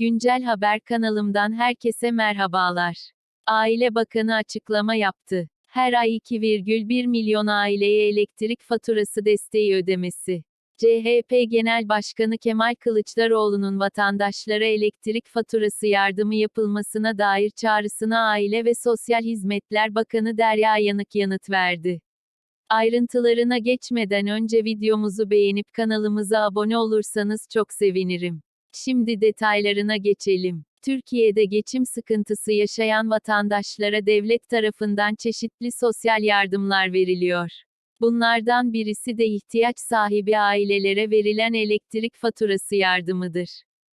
Güncel Haber kanalımdan herkese merhabalar. Aile Bakanı açıklama yaptı. Her ay 2,1 milyon aileye elektrik faturası desteği ödemesi. CHP Genel Başkanı Kemal Kılıçdaroğlu'nun vatandaşlara elektrik faturası yardımı yapılmasına dair çağrısına Aile ve Sosyal Hizmetler Bakanı Derya Yanık yanıt verdi. Ayrıntılarına geçmeden önce videomuzu beğenip kanalımıza abone olursanız çok sevinirim. Şimdi detaylarına geçelim. Türkiye'de geçim sıkıntısı yaşayan vatandaşlara devlet tarafından çeşitli sosyal yardımlar veriliyor. Bunlardan birisi de ihtiyaç sahibi ailelere verilen elektrik faturası yardımıdır.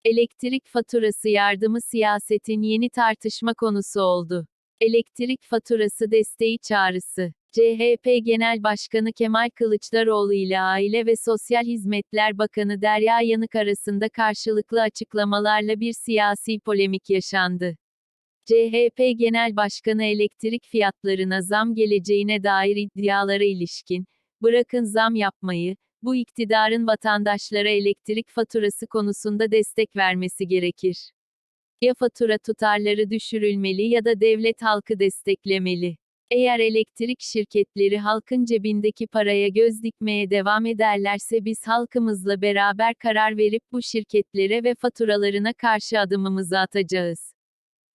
Elektrik faturası yardımı siyasetin yeni tartışma konusu oldu. Elektrik faturası desteği çağrısı. CHP Genel Başkanı Kemal Kılıçdaroğlu ile Aile ve Sosyal Hizmetler Bakanı Derya Yanık arasında karşılıklı açıklamalarla bir siyasi polemik yaşandı. CHP Genel Başkanı elektrik fiyatlarına zam geleceğine dair iddialara ilişkin, bırakın zam yapmayı, bu iktidarın vatandaşlara elektrik faturası konusunda destek vermesi gerekir. Ya fatura tutarları düşürülmeli ya da devlet halkı desteklemeli. Eğer elektrik şirketleri halkın cebindeki paraya göz dikmeye devam ederlerse biz halkımızla beraber karar verip bu şirketlere ve faturalarına karşı adımımızı atacağız.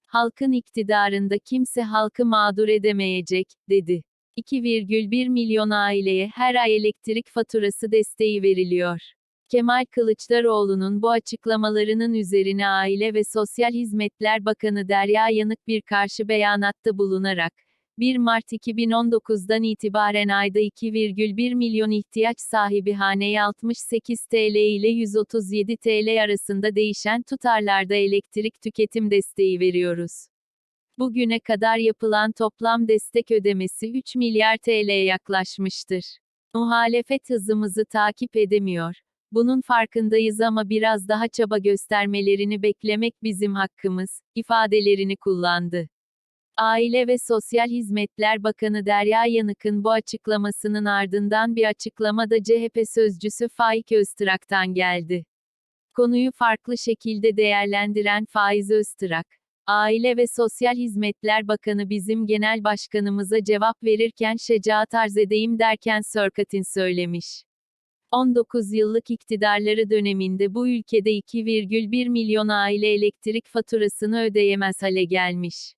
Halkın iktidarında kimse halkı mağdur edemeyecek, dedi. 2,1 milyon aileye her ay elektrik faturası desteği veriliyor. Kemal Kılıçdaroğlu'nun bu açıklamalarının üzerine Aile ve Sosyal Hizmetler Bakanı Derya Yanık bir karşı beyanatta bulunarak, 1 Mart 2019'dan itibaren ayda 2,1 milyon ihtiyaç sahibi haneye 68 TL ile 137 TL arasında değişen tutarlarda elektrik tüketim desteği veriyoruz. Bugüne kadar yapılan toplam destek ödemesi 3 milyar TL'ye yaklaşmıştır. Muhalefet hızımızı takip edemiyor. Bunun farkındayız ama biraz daha çaba göstermelerini beklemek bizim hakkımız, ifadelerini kullandı. Aile ve Sosyal Hizmetler Bakanı Derya Yanık'ın bu açıklamasının ardından bir açıklama da CHP sözcüsü Faik Öztrak'tan geldi. Konuyu farklı şekilde değerlendiren Faiz Öztrak, Aile ve Sosyal Hizmetler Bakanı bizim genel başkanımıza cevap verirken şecaat arz edeyim derken Sörkatin söylemiş. 19 yıllık iktidarları döneminde bu ülkede 2,1 milyon aile elektrik faturasını ödeyemez hale gelmiş.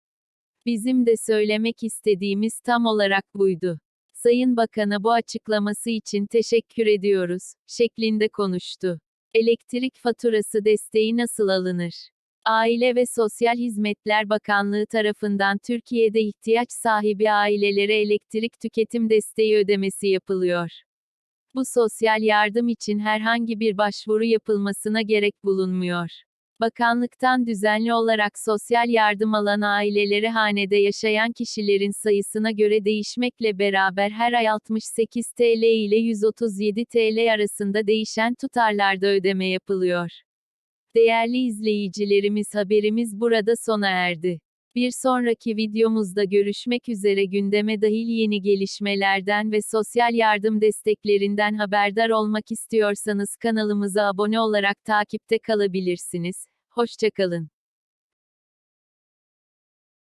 Bizim de söylemek istediğimiz tam olarak buydu. Sayın Bakan'a bu açıklaması için teşekkür ediyoruz, şeklinde konuştu. Elektrik faturası desteği nasıl alınır? Aile ve Sosyal Hizmetler Bakanlığı tarafından Türkiye'de ihtiyaç sahibi ailelere elektrik tüketim desteği ödemesi yapılıyor. Bu sosyal yardım için herhangi bir başvuru yapılmasına gerek bulunmuyor. Bakanlıktan düzenli olarak sosyal yardım alan aileleri hanede yaşayan kişilerin sayısına göre değişmekle beraber her ay 68 TL ile 137 TL arasında değişen tutarlarda ödeme yapılıyor. Değerli izleyicilerimiz haberimiz burada sona erdi. Bir sonraki videomuzda görüşmek üzere gündeme dahil yeni gelişmelerden ve sosyal yardım desteklerinden haberdar olmak istiyorsanız kanalımıza abone olarak takipte kalabilirsiniz. Hoşçakalın.